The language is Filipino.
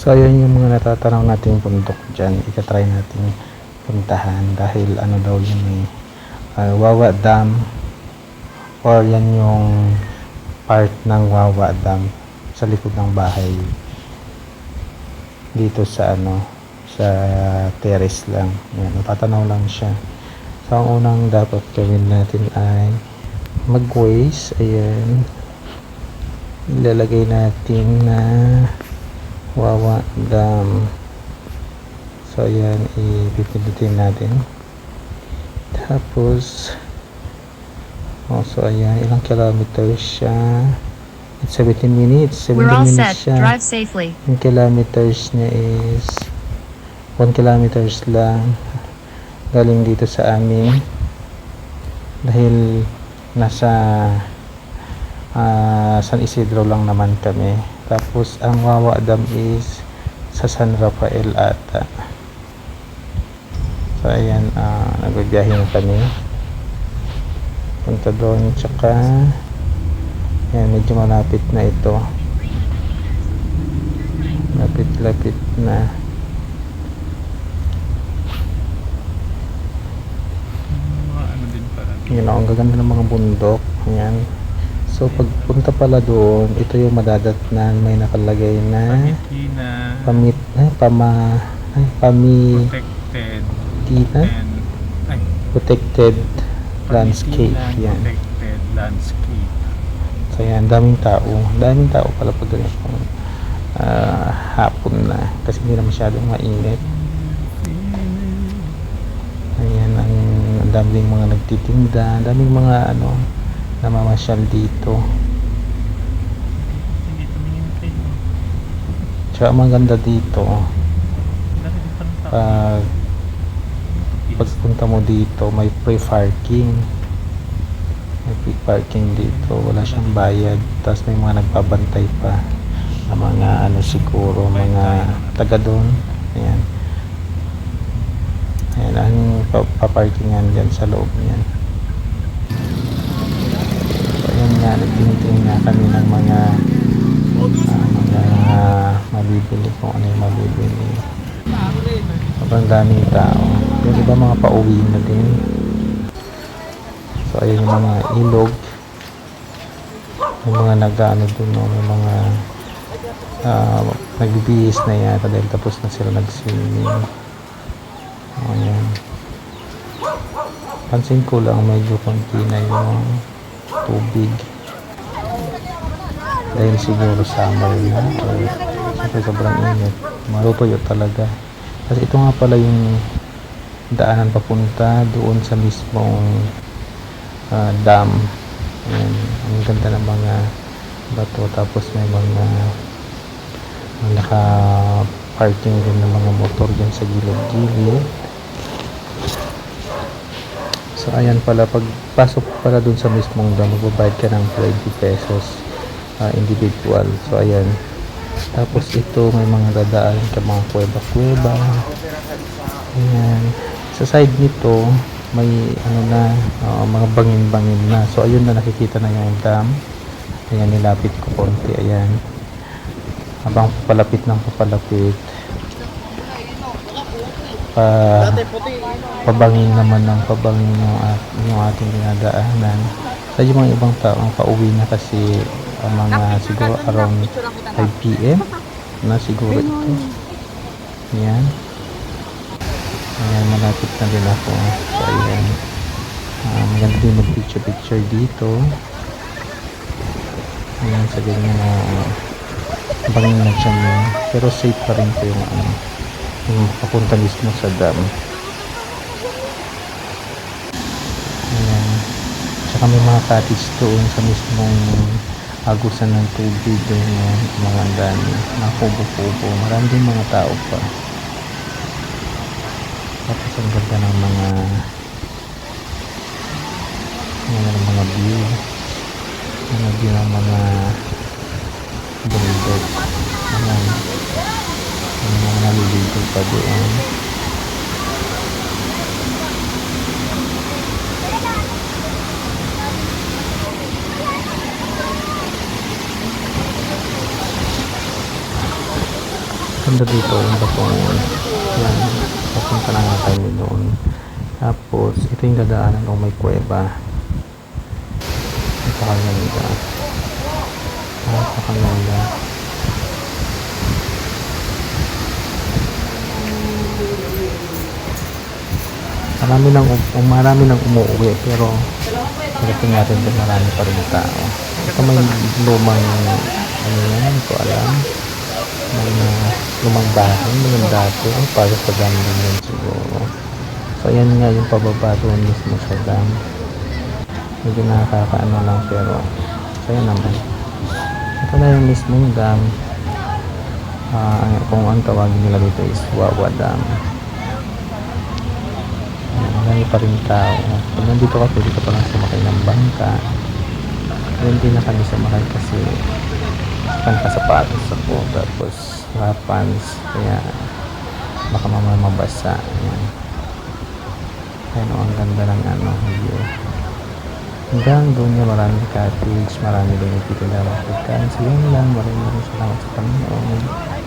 So, ayan yung mga natatanaw nating bundok dyan. Ika-try natin puntahan dahil ano daw yun eh. ah, Wawa Dam. Or yan yung part ng Wawa Dam sa likod ng bahay. Dito sa ano sa terrace lang. Yan, natatanaw lang siya. So ang unang dapat gawin natin ay mag waste ayan. Ilalagay natin na Wawa Dam so ayan ipipindutin natin. Tapos oh, so ayan ilang kilometers siya. It's 17 minutes 17 We're all minutes set. siya. Drive safely. yung kilometers niya is 1 kilometers lang galing dito sa amin. Dahil nasa ah, San Isidro lang naman kami tapos ang Wawa Dam is sa San Rafael ata. So ayan uh, nagbibiyahe na kami. Punta doon tsaka yan medyo malapit na ito. Lapit-lapit na. Mga ano din yun know, ang gaganda ng mga bundok. Yan so pagpunta pala doon ito yung madadatnan may nakalagay na Pamitina, pamit ay pama ay pami protected, tina and ay, protected landscape Pamitina yan. protected landscape. so yan daming tao. Daming tao pala pag ganito ah, hapon na kasi hindi na masyadong mainit. Ayan, ang, ang daming mga nagtitinda, ang daming mga ano, namamasyal dito. Tsaka maganda dito, pag pagpunta mo dito, may free parking. May free parking dito, wala siyang bayad. Tapos may mga nagbabantay pa na mga ano siguro, mga taga doon. Ayan. Ayan, ang pa- paparkingan dyan sa loob niyan. Nga, nagtingting nga kami ng mga ah, mga mabibili kung ano yung mabibili. Sobrang daming tao. Yung iba mga pauwi na din. So, ayun yung mga ilog. Yung mga nag-ano dun, no? Yung mga uh, nagbibihis na yata dahil tapos na sila nag-swimming. O, Ayan. Pansin ko lang medyo konti na yung tubig. Dahil siguro summer na. Or, siyempre sobrang init. Malutuyo talaga. Kasi ito nga pala yung daanan papunta doon sa mismong ah, dam. Ayan. Ang ganda ng mga bato. Tapos may mga mga naka-parking din ng mga motor dyan sa gilid-gilid. So ayan pala, pag pasok pala dun sa mismong dam, magbabayad ka ng 20 pesos ah, individual. So ayan. Tapos ito may mga dadaan ka mga kuweba-kuweba. Ayan. Sa side nito, may ano na, ah, mga bangin-bangin na. So ayun na nakikita na yung dam. Ayan, nilapit ko konti. Ayan. Habang papalapit ng papalapit, pa pabangin naman ng pabangin yung, at, yung ating dinadaanan. Sa yung mga ibang tao ang pauwi na kasi ang mga siguro around 5 p.m. na siguro ito. Ayan. Ayan, malapit na din ako. So, ayan. Ah, maganda din mag-picture-picture dito. Ayan, sa ganyan na bangin na siya. Pero safe pa rin po yung ano, yung papunta mismo sa dam. Ayan. Tsaka may mga cottage doon sa mismong agusan ng tubig doon yung mga dami. Mga kubo-kubo. Marami din mga tao pa. Tapos ang ganda ng mga mga ng mga view. Mga view ng mga naliligo pa doon. Ganda dito, yung batong yun. Yan, papunta na nga tayo doon. Tapos, ito yung dadaanan kung may kuweba. Napakaganda. Napakaganda. Marami nang, um, marami nang umuwi, pero pagdating natin doon, marami pa rin tao. Ito may lumang, ano yan, ko alam. Uh, lumang bahay, mga dati, para sa dam din yan siguro. So, ayan nga yung pababa doon mismo sa dam. Medyo nakakaano lang, pero kaya naman. Ito na yung mismong dam. Ang- kung ang tawagin nila dito is Wawa Dam. Marami pa rin tao. Pag nandito ka, pwede ka pa lang sumakay ng bangka. Ngayon hindi na kami sumakay kasi pangkasapatos ako. Tapos rapans. Kaya baka mamaya mabasa. Ayan. Ayan o, ang ganda ng ano, view. Hanggang doon niya maraming cottage, marami din nagtitinda ng pagkain. So yun lang, maraming maraming salamat sa Panginoon.